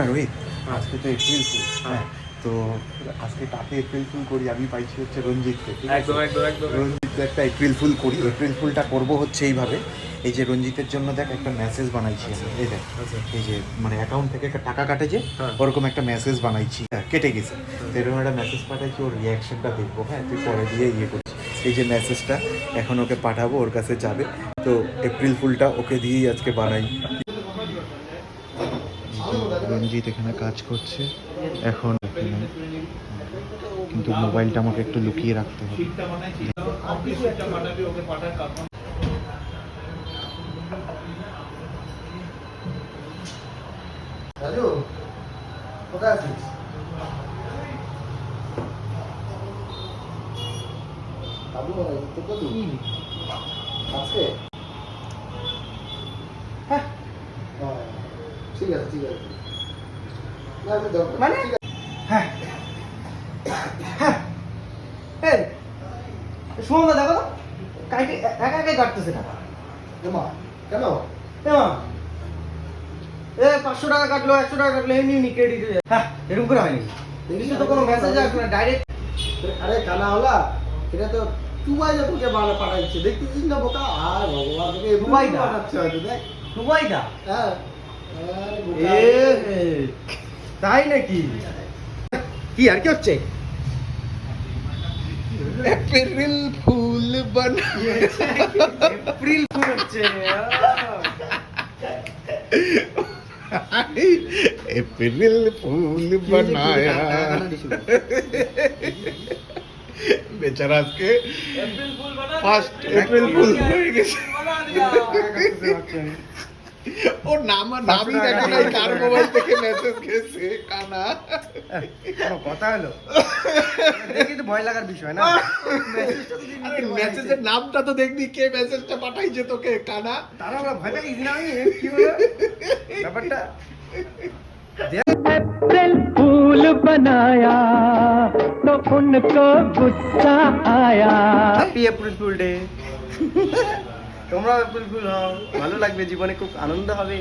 না রোহিত? আজকে তো এপ্রিল ফুল হ্যাঁ। তো আজকে তাতে এপ্রিল ফুল করি আমি পাইছি হচ্ছে রঞ্জিতকে আছে? একদম একদম একদম। রঞ্জিত একটা এপ্রিল ফুল করি এপ্রিল ফুলটা করব হচ্ছে এইভাবে। এই যে রঞ্জিতের জন্য দেখ একটা মেসেজ বানাইছি আমি এই দেখ। আচ্ছা। এই যে মানে অ্যাকাউন্ট থেকে একটা টাকা কাটে যে হ্যাঁ। ওরকম একটা মেসেজ বানাইছি হ্যাঁ, কেটে গেছে। তো এরকম একটা মেসেজ পাঠাইছি ওর রিয়াকশনটা দেখব হ্যাঁ তুই পরে দিয়ে ইয়ে করছিস এই যে মেসেজটা এখন ওকে পাঠাবো ওর কাছে যাবে। তো এপ্রিল ফুলটা ওকে দিয়েই আজকে বানাই। রঞ্জিত এখানে কাজ করছে এখন কিন্তু মোবাইলটা আমাকে একটু লুকিয়ে রাখতে হবে। রাজু কোথায় আছিস? বাবু তোকে তুই আছে হ্যাঁ ঠিক আছে ঠিক আছে। না আমি দরকার মানে? হ্যাঁ হ্যাঁ। এই সুমনদা দেখো তো। একা একাই কাটতেছে টাকা এমা কেন? এমা এ পাঁচশো টাকা কাটলো একশো টাকা কাটলো এমনি এমনি ক্রেডিট হ্যাঁ এরকম করে হয়নি। কিছু তো কোনো মেসেজ আসবে না ডাইরেক্ট আরে কানা হলা এটা তো টুবাই তোকে বানা দেখতেছিস না বোকা? আর ভগবান তোকে এমনি টুবাই পাঠাচ্ছে হয়তো দেখ। দুবাইদা হ্যাঁ। তাই নাকি? কি আর কি হচ্ছে? এপ্রিল ফুল বান এপ্রিল ফুল হচ্ছে এপ্রিল ফুল বানায়া। বেচারা আজকে ফার্স্ট এপ্রিল ফুল হয়ে গেছে। ও নাম নামই দেখো নাই কার মোবাইল থেকে মেসেজ গেছে কানা কোনো কথা হলো দেখি তো ভয় লাগার বিষয় না আরে মেসেজের নামটা তো দেখবি কে মেসেজটা পাঠাইছে তোকে কানা তারা আমরা ভয় পেয়ে গেছি না আমি কি হলো ব্যাপারটা अप्रैल फूल बनाया तो उनको गुस्सा आया হ্যাপি এপ্রিল ফুল ডে তোমরা ভালো লাগবে জীবনে খুব আনন্দ হবে।